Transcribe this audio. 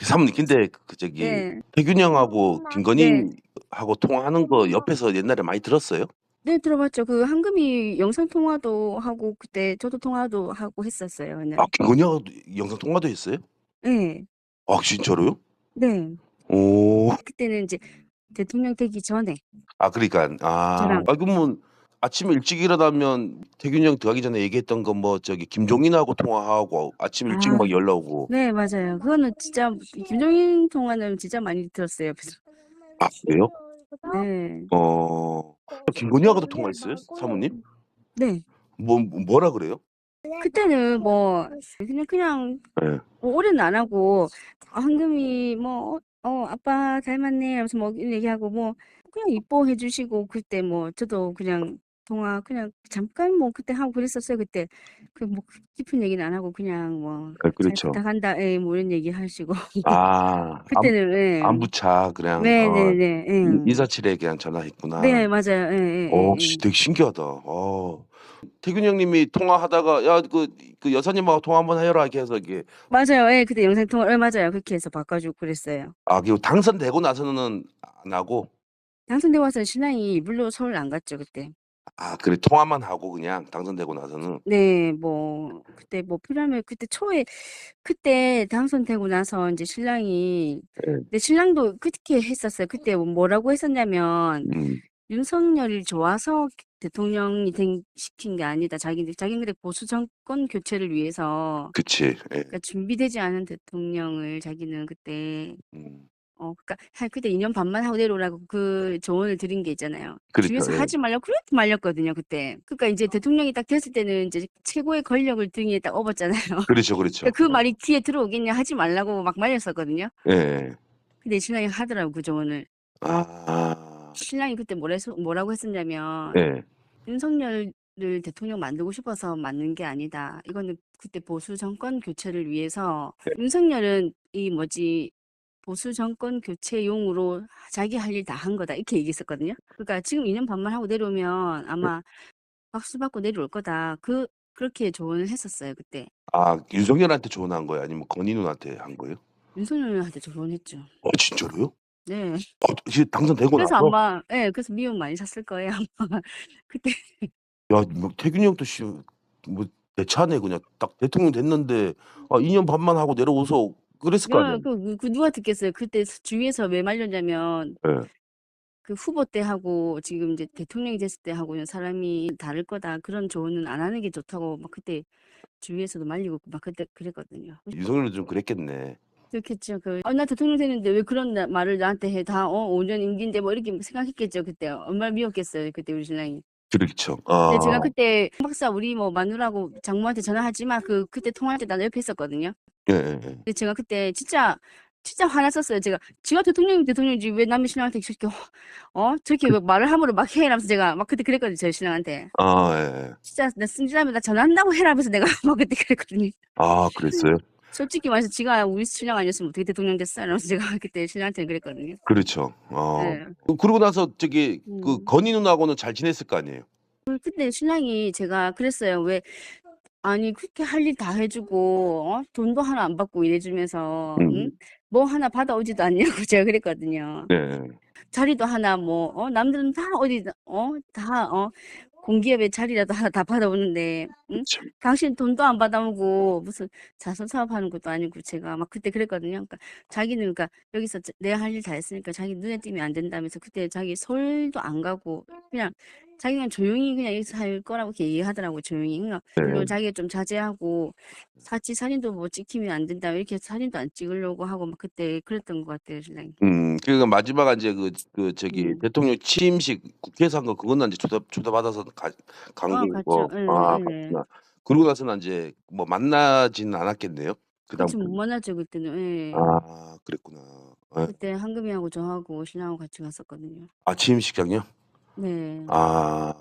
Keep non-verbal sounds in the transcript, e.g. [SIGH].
사모님 근데 그 저기 네. 태균 형하고 네. 김건희하고 통화하는 거 옆에서 옛날에 많이 들었어요? 네, 들어봤죠. 그 한금이 영상 통화도 하고 그때 저도 통화도 하고 했었어요. 네. 아 김건희하고 영상 통화도 했어요? 네. 아 진짜로요? 네. 오. 그때는 이제 대통령 되기 전에 아 그러니까 아, 저랑 아 그러면 아침에 일찍 일어나면 태균이 형 들어가기 전에 얘기했던 거뭐 저기 김종인하고 통화하고 아침 일찍 아, 막 연락 오고 네, 맞아요. 그거는 진짜 김종인 통화는 진짜 많이 들었어요. 옆에서. 아 그래요? 네. 어 김건희하고도 통화했어요 사모님? 네. 뭐 뭐라 그래요? 그때는 뭐 그냥 그냥 예. 뭐 오래는 안 하고 아, 한금이 뭐 어, 아빠 닮았네 하면서 뭐 이런 얘기하고 뭐 그냥 이뻐해 주시고 그때 뭐 저도 그냥 통화 그냥 잠깐 뭐 그때 하고 그랬었어요. 그때 그 뭐 깊은 얘기는 안 하고 그냥 뭐 아 잘 그렇죠. 부탁한다. 예, 뭐 이런 얘기 하시고 아 [LAUGHS] 안, 그때는 예. 안부차 그냥 네, 어, 네, 네. 예. 인사치레 그냥 전화했구나. 네, 맞아요. 예, 예, 어, 예, 씨, 예. 되게 신기하다. 어. 태균 형님이 통화하다가 야 그 그 여사님하고 통화 한번 해라 이렇게 해서 이게 맞아요. 예, 그때 영상 통화 예, 맞아요. 그렇게 해서 바꿔주고 그랬어요. 아 그리고 당선되고 나서는 안 하고 당선되고 와서 신랑이 물로 서울 안 갔죠, 그때. 아 그래 통화만 하고 그냥 당선되고 나서는 네, 뭐 그때 뭐 필요하면 그때 초에 그때 당선되고 나서 이제 신랑이 예. 근데 신랑도 그렇게 했었어요. 그때 뭐라고 했었냐면 음. 윤석열이 좋아서 대통령이 된, 시킨 게 아니다. 자기 자기는 그래 보수 정권 교체를 위해서 그치. 예. 그러니까 준비되지 않은 대통령을 자기는 그때 음. 어 그러니까 한 그때 2년 반만 하고 내려오라고 그 조언을 드린 게 있잖아요. 그러니까 주위에서 예. 하지 말라고 그렇게 말렸거든요, 그때. 그러니까 이제 대통령이 딱 됐을 때는 이제 최고의 권력을 등에 딱 업었잖아요. [LAUGHS] 그렇죠, 그렇죠. 그러니까 그 말이 귀에 들어오겠냐 하지 말라고 막 말렸었거든요. 예. 근데 신랑이 하더라고 그 조언을. 아. 신랑이 그때 했, 뭐라고 했었냐면 예. 윤석열을 대통령 만들고 싶어서 만든 게 아니다. 이거는 그때 보수 정권 교체를 위해서 네. 윤석열은 이 뭐지 보수 정권 교체용으로 자기 할 일 다 한 거다 이렇게 얘기했었거든요. 그러니까 지금 2년 반만 하고 내려오면 네. 아마 박수 받고 내려올 거다. 그 그렇게 조언을 했었어요 그때. 아 윤석열한테 조언한 거예요? 아니면 건희 누나한테 한 거예요? 윤석열한테 조언했죠. 어 진짜로요? 네. 어, 이제 당선 되고 그래서 나서? 아마 예, 그래서 미움 많이 샀을 거예요 아마. [LAUGHS] 그때 야, 뭐 태균이 형도 씨, 뭐내 차네 그냥 딱 대통령 됐는데 아 2년 반만 하고 내려오서 그랬을 거 야, 아니에요? 그, 그 누가 듣겠어요. 그때 주위에서 왜 말렸냐면 예. 그 후보 때 하고 지금 이제 대통령이 됐을 때 하고는 사람이 다를 거다. 그런 조언은 안 하는 게 좋다고 막 그때 주위에서도 말리고 막 그때 그랬거든요. 윤석열도 좀 그랬겠네. 그렇겠죠. 그, 어, 나 대통령 됐는데 왜 그런 나- 말을 나한테 해? 다, 어, 5년 임기인데 뭐 이렇게 생각했겠죠. 그때. 얼마나 미웠겠어요. 그때 우리 신랑이. 그렇죠. 근데 제가 아, 그때 박사 우리 뭐 마누라고 장모한테 전화하지 마. 그, 그때 통화할 때나 옆에 있었거든요. 예, 예, 예. 근데 제가 그때 진짜 진짜 화났었어요. 제가 지가 대통령이 대통령이지 왜 남의 신랑한테 저렇게 어 저렇게 왜 말을 함부로 막 해? 이러면서 제가 막 그때 그랬거든요. 저희 신랑한테. 아, 예, 예. 진짜 나 승진하면 나 전화한다고 해라 하면서 내가 [LAUGHS] 막 그때 그랬거든요. 아, 그랬어요? 솔직히 말해서 지가 우리 신랑 아니었으면 어떻게 대통령 됐어? 이러면서 제가 [LAUGHS] 그때 신랑한테 그랬거든요. 그렇죠. 어. 네. 그- 그러고 나서 저기 그 음. 건희 누나하고는 잘 지냈을 거 아니에요? 그때 신랑이 제가 그랬어요. 왜 아니 그렇게 할 일 다 해주고 어? 돈도 하나 안 받고 일해주면서 음. 응? 뭐 하나 받아오지도 않냐고 [LAUGHS] 제가 그랬거든요. 네. 자리도 하나 뭐 어 남들은 다 어디 어 다 어 공기업의 자리라도 하나 다 받아오는데 응? 당신 돈도 안 받아오고 무슨 자선 사업하는 것도 아니고 제가 막 그때 그랬거든요. 그러니까 자기는 그러니까 여기서 자- 내가 할일 다 했으니까 자기 눈에 띄면 안 된다면서 그때 자기 서울도 안 가고 그냥 자기가 조용히 그냥 여기서 할 거라고 이렇게 얘기하더라고 조용히. 그러니까 물론 네. 자기가 좀 자제하고 사치 사진도 뭐 찍히면 안 된다 이렇게 사진도 안 찍으려고 하고 막 그때 그랬던 것 같아요 신랑이. 음, 그러니까 마지막 이제 그, 그 저기 음. 대통령 취임식 국회에서 한 거 그건 이제 초대 초대 받아서 가, 간 어, 거고. 갔죠. 예, 아, 예. 갔구나. 그러고 나서는 이제 뭐 만나지는 않았겠네요. 그치 그다음부터. 못 만났죠 그때는. 예. 아, 그랬구나. 예. 그때 한금이하고 저하고 신랑하고 같이 갔었거든요. 아, 취임식장요? 네. 아,